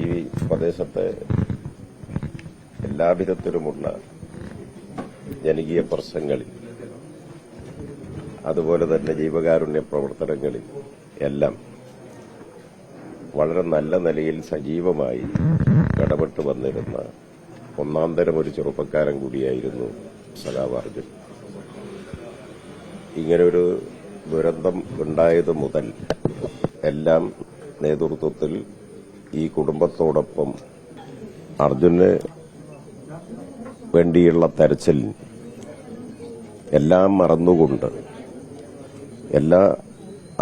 ഈ പ്രദേശത്തെ എല്ലാവിധത്തിലുമുള്ള ജനകീയ പ്രശ്നങ്ങളിൽ അതുപോലെ തന്നെ ജീവകാരുണ്യ പ്രവർത്തനങ്ങളിൽ എല്ലാം വളരെ നല്ല നിലയിൽ സജീവമായി ഇടപെട്ട് വന്നിരുന്ന ഒന്നാം തരം ഒരു ചെറുപ്പക്കാരൻ കൂടിയായിരുന്നു സഖാവ് അർജുൻ. ഇങ്ങനൊരു ദുരന്തം ഉണ്ടായത് മുതൽ എല്ലാം നേതൃത്വത്തിൽ ഈ കുടുംബത്തോടൊപ്പം അർജുന് വേണ്ടിയുള്ള തെരച്ചിൽ എല്ലാം മറന്നുകൊണ്ട് എല്ലാ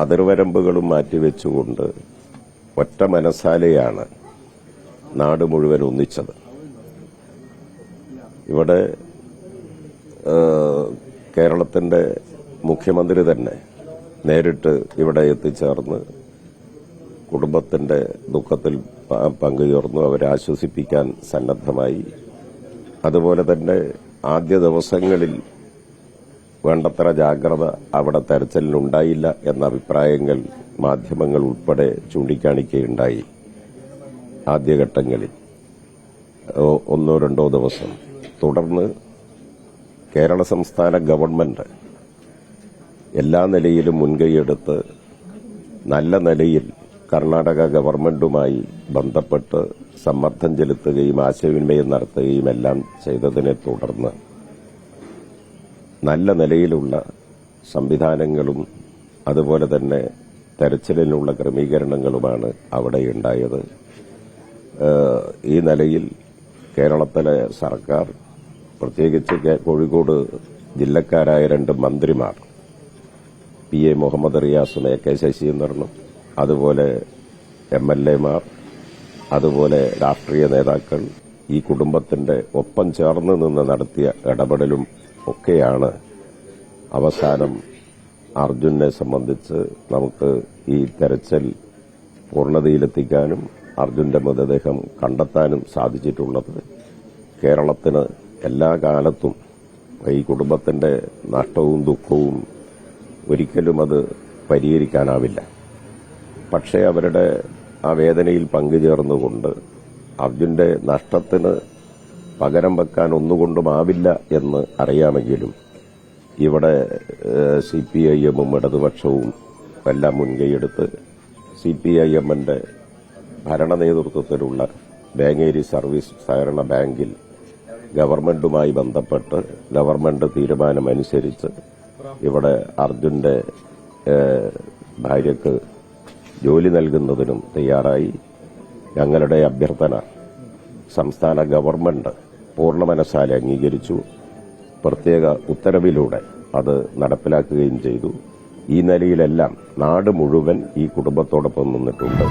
അതിർവരമ്പുകളും മാറ്റിവെച്ചുകൊണ്ട് ഒറ്റ മനസ്സാലെയാണ് നാട് മുഴുവൻ ഒന്നിച്ചത്. ഇവിടെ കേരളത്തിന്റെ മുഖ്യമന്ത്രി തന്നെ നേരിട്ട് ഇവിടെ എത്തിച്ചേർന്ന് കുടുംബത്തിന്റെ ദുഃഖത്തിൽ പങ്കുചേർന്നു അവരെ ആശ്വസിപ്പിക്കാൻ സന്നദ്ധമായി. അതുപോലെ തന്നെ ആദ്യ ദിവസങ്ങളിൽ വേണ്ടത്ര ജാഗ്രത അവിടെ തെരച്ചിലിനുണ്ടായില്ല എന്ന അഭിപ്രായങ്ങൾ മാധ്യമങ്ങൾ ഉൾപ്പെടെ ചൂണ്ടിക്കാണിക്കുകയുണ്ടായി ആദ്യഘട്ടങ്ങളിൽ. ഒന്നോ രണ്ടോ ദിവസം. തുടർന്ന് കേരള സംസ്ഥാന ഗവൺമെന്റ് എല്ലാ നിലയിലും മുൻകൈയെടുത്ത് നല്ല നിലയിൽ കർണാടക ഗവൺമെന്റുമായി ബന്ധപ്പെട്ട് സമ്മർദ്ദം ചെലുത്തുകയും ആശയവിനിമയം നടത്തുകയും എല്ലാം ചെയ്തതിനെ തുടർന്ന് നല്ല നിലയിലുള്ള സംവിധാനങ്ങളും അതുപോലെ തന്നെ തെരച്ചിലിനുള്ള ക്രമീകരണങ്ങളുമാണ് അവിടെ ഉണ്ടായത്. ഈ നിലയിൽ കേരളത്തിലെ സർക്കാർ പ്രത്യേകിച്ച് കോഴിക്കോട് ജില്ലക്കാരായ രണ്ട് മന്ത്രിമാർ പി. എ. മുഹമ്മദ് റിയാസും എ. കെ. ശശീന്ദ്രനും അതുപോലെ എം എൽ എമാർ അതുപോലെ രാഷ്ട്രീയ നേതാക്കൾ ഈ കുടുംബത്തിന്റെ ഒപ്പം ചേർന്ന് നിന്ന് നടത്തിയ ഇടപെടലും ഒക്കെയാണ് അവസാനം അർജുനെ സംബന്ധിച്ച് നമുക്ക് ഈ തെരച്ചിൽ പൂർണതയിലെത്തിക്കാനും അർജുന്റെ മൃതദേഹം കണ്ടെത്താനും സാധിച്ചിട്ടുള്ളത്. കേരളത്തിന് എല്ലാ കാലത്തും ഈ കുടുംബത്തിന്റെ നഷ്ടവും ദുഃഖവും ഒരിക്കലും അത് പരിഹരിക്കാനാവില്ല. പക്ഷേ അവരുടെ ആ വേദനയിൽ പങ്കുചേർന്നുകൊണ്ട് അർജുന്റെ നഷ്ടത്തിന് പകരം വെക്കാൻ ഒന്നുകൊണ്ടുമാവില്ല എന്ന് അറിയാമെങ്കിലും ഇവിടെ സി പി ഐ എമ്മും ഇടതുപക്ഷവും എല്ലാം മുൻകൈയെടുത്ത് സി പി ഐ എമ്മിന്റെ ഭരണ നേതൃത്വത്തിലുള്ള ബാങ്കേരി സർവീസ് സഹകരണ ബാങ്കിൽ ഗവൺമെന്റുമായി ബന്ധപ്പെട്ട് ഗവൺമെന്റ് തീരുമാനമനുസരിച്ച് ഇവിടെ അർജുന്റെ ഏഹ്, ഭാര്യയ്ക്ക് ജോലി നൽകുന്നതിനും തയ്യാറായി. ഞങ്ങളുടെ അഭ്യർത്ഥന സംസ്ഥാന ഗവൺമെന്റ് പൂർണ മനസ്സാലെ അംഗീകരിച്ചു. പ്രത്യേക ഉത്തരവിലൂടെ അത് നടപ്പിലാക്കുകയും ചെയ്തു. ഈ നിലയിലെല്ലാം നാട് മുഴുവൻ ഈ കുടുംബത്തോടൊപ്പം നിന്നിട്ടുണ്ട്.